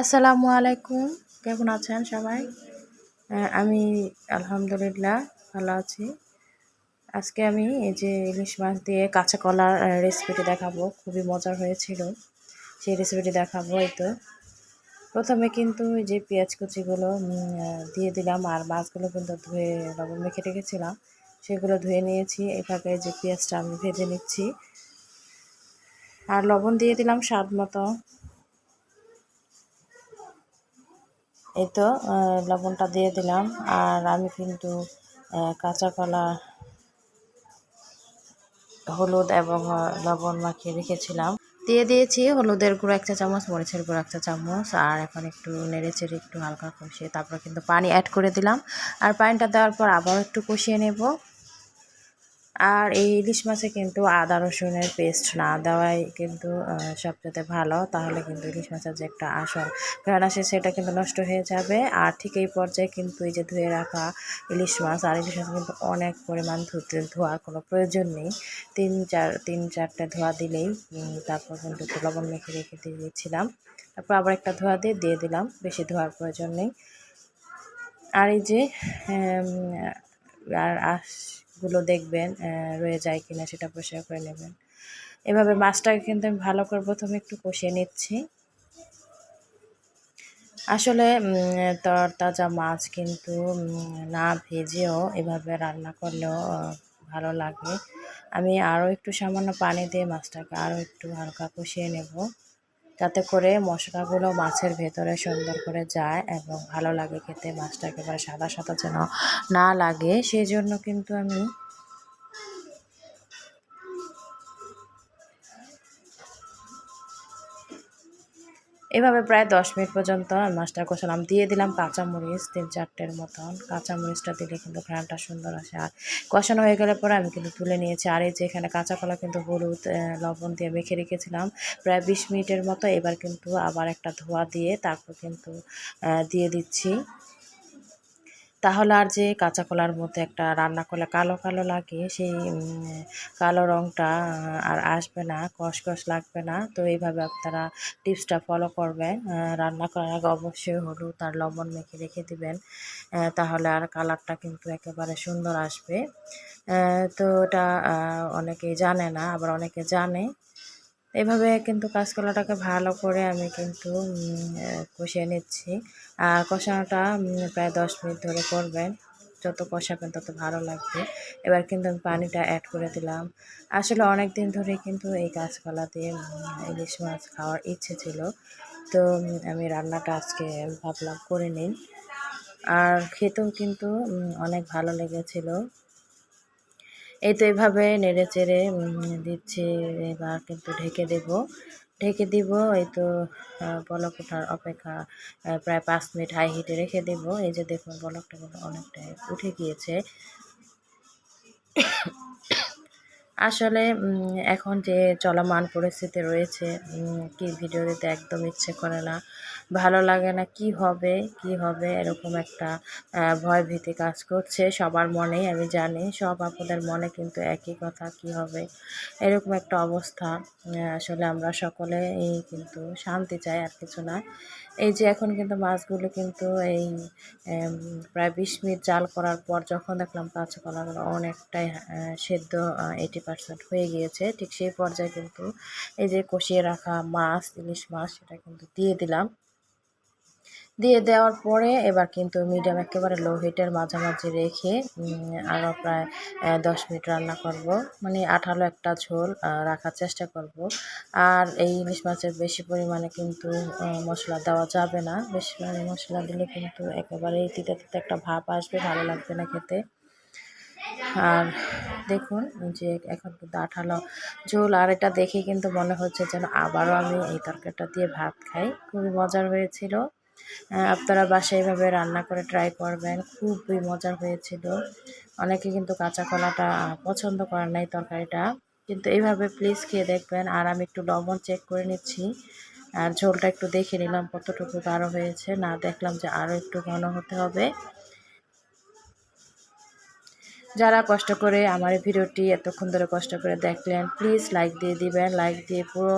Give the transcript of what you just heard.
আসসালামু আলাইকুম। কেমন আছেন সবাই? আমি আলহামদুলিল্লাহ ভালো আছি। আজকে আমি এই যে ইলিশ মাছ দিয়ে কাঁচা কলার রেসিপিটি দেখাবো। খুবই মজার হয়েছিল। সেই রেসিপিটি দেখাবো এই তো। প্রথমে কিন্তু যে পেঁয়াজ কুচিগুলো দিয়ে দিলাম। আর মাছগুলো কিন্তু ধুয়ে লবণ মেখে রেখেছিলাম। সেগুলো ধুয়ে নিয়েছি। এভাবে যে পেঁয়াজটা আমি ভেজে নিচ্ছি। আর লবণ দিয়ে দিলাম স্বাদ মতো। এই তো লবণটা দিয়ে দিলাম। আর আমি কিন্তু কাঁচা কলা, হলুদ এবং লবণ মাখিয়ে রেখেছিলাম। দিয়ে দিয়েছি হলুদের গুঁড়ো একটা চামচ, মরিচের গুঁড়ো একটা চামচ, আর এখন একটু নেড়ে চেড়ে একটু হালকা কষিয়ে তারপর কিন্তু পানি অ্যাড করে দিলাম। আর পানিটা দেওয়ার পর আবার একটু কষিয়ে নেব। আর এই ইলিশ মাছে কিন্তু আদা, রসুনের পেস্ট না দেওয়াই কিন্তু সবচেয়ে ভালো। তাহলে কিন্তু ইলিশ মাছের যে একটা আসল ঘ্রাণ আসে, সেটা কিন্তু নষ্ট হয়ে যাবে। আর ঠিক এই পর্যায়ে কিন্তু এই যে ধুয়ে রাখা ইলিশ মাছ, আর ইলিশ মাছ কিন্তু অনেক পরিমাণ ধুতে, ধোয়ার কোনো প্রয়োজন নেই। তিন চার, তিন চারটে ধোয়া দিলেই তারপর কিন্তু লবণ মেখে রেখে দিয়েছিলাম। তারপর আবার একটা ধোয়া দিয়ে দিয়ে দিলাম। বেশি ধোয়ার প্রয়োজন নেই। আর এই যে আর আর আঁশগুলো দেখবেন রয়ে যায় কিনা সেটা পরিষ্কার করে নেবেন। এভাবে মাছটাকে কিন্তু আমি ভালো করে প্রথমে একটু কষিয়ে নিচ্ছি। আসলে তরতাজা মাছ কিন্তু না ভেজেও এভাবে রান্না করলেও ভালো লাগে। আমি আরও একটু সামান্য পানি দিয়ে মাছটাকে আরও একটু হালকা কষিয়ে নেব। যাতে করে মশলাগুলো মাছের ভেতরে সুন্দর করে যায় এবং ভালো লাগে খেতে। মাছটা একেবারে সাদা সাদা যেন না লাগে সেই জন্য কিন্তু আমি এভাবে প্রায় দশ মিনিট পর্যন্ত মাছটা কষালাম। দিয়ে দিলাম কাঁচামরিচ তিন চারটের মতন। কাঁচামরিচটা দিলে কিন্তু ঘ্রাণটা সুন্দর আসে। আর কষানো হয়ে গেলে পরে আমি কিন্তু তুলে নিয়েছি। আর এই যে এখানে কাঁচা কলা কিন্তু হলুদ লবণ দিয়ে মেখে রেখেছিলাম। প্রায় বিশ মিনিটের মতো এবার কিন্তু আবার একটা ধোয়া দিয়ে তারপর কিন্তু দিয়ে দিচ্ছি। তাহলে আর যে কাঁচা কলার মধ্যে একটা রান্না করলে কালো কালো লাগে, সেই কালো রঙটা আর আসবে না কষকষ লাগবে না। তো এইভাবে আপনারা টিপসটা ফলো করবেন রান্না করার আগে অবশ্যই হলুদ আর লবণ মেখে রেখে দিবেন তাহলে আর কালারটা কিন্তু একেবারে সুন্দর আসবে। তো এটা অনেকেই জানে না, আবার অনেকে জানে। এভাবে কিন্তু কাঁচকলাটাকে ভালো করে আমি কিন্তু কষিয়ে নিচ্ছি। আর কষানোটা প্রায় দশ মিনিট ধরে করবেন। যত কষাবেন তত ভালো লাগবে। এবার কিন্তু আমি পানিটা অ্যাড করে দিলাম। আসলে অনেক দিন ধরে কিন্তু এই কাঁচকলা দিয়ে ইলিশ মাছ খাওয়ার ইচ্ছে ছিল। তো আমি রান্নাটা আজকে ভাবলাম করে নিন আর খেতেও কিন্তু অনেক ভালো লেগেছিল। এই তো এইভাবে নেড়ে চেড়ে দিচ্ছি। এবার কিন্তু ঢেকে দেব। ঢেকে দিব, এই তো বলক ওঠার অপেক্ষা প্রায় পাঁচ মিনিট হাই হিটে রেখে দেব। এই যে দেখুন, বলকটা অনেকটাই উঠে গিয়েছে। আসলে এখন যে চলমান পরিস্থিতি রয়েছে কি ভিডিও দিতে একদম ইচ্ছে করে না। ভালো লাগে না কি হবে কি হবে এরকম একটা ভয় ভীতি কাজ করছে। সবার মনেই আমি জানি, সব আপনাদের মনে কিন্তু একই কথা, কি হবে? এরকম একটা অবস্থা আসলে আমরা সকলে এই কিন্তু শান্তি চাই আর কিছু না। এই যে এখন কিন্তু মাছগুলো কিন্তু এই প্রায় বিশ মিনিট জাল করার পর যখন দেখলাম কাঁচা কলাগুলো অনেকটাই সেদ্ধ এইটি পার্সেন্ট হয়ে গিয়েছে, ঠিক সেই পর্যায়ে কিন্তু এই যে কষিয়ে রাখা মাছ, ইলিশ মাছ, সেটা কিন্তু দিয়ে দিলাম। দিয়ে দেওয়ার পরে এবার কিন্তু মিডিয়াম একেবারে লো হিটের মাঝামাঝি রেখে আরও প্রায় দশ মিনিট রান্না করব। মানে আঠালো একটা ঝোল রাখার চেষ্টা করব। আর এই ইলিশ মাছের বেশি পরিমাণে কিন্তু মশলা দেওয়া যাবে না। বেশি পরিমাণে মশলা দিলে কিন্তু একেবারে তিতে তিতে একটা ভাব আসবে, ভালো লাগবে না খেতে। আর দেখুন যে এখন কিন্তু আঠালো ঝোল, আর এটা দেখে কিন্তু মনে হচ্ছে যেন আবারও আমি এই তরকারিটা দিয়ে ভাত খাই। খুবই মজার হয়েছিল। আপনারা বাসায় এভাবে রান্না করে ট্রাই করবেন, খুবই মজার হয়েছিল। অনেকে কিন্তু কাঁচা কলাটা পছন্দ করেন না এই তরকারিটা। কিন্তু এইভাবে প্লিজ খেয়ে দেখবেন। আর আমি একটু লবণ চেক করে নিচ্ছি। আর ঝোলটা একটু দেখে নিলাম কতটুকু গাঢ় হয়েছে। না দেখলাম যে আরও একটু ঘন হতে হবে। যারা কষ্ট করে আমার ভিডিওটি এতক্ষণ ধরে কষ্ট করে দেখলেন প্লিজ লাইক দিয়ে দিবেন লাইক দিয়ে পুরো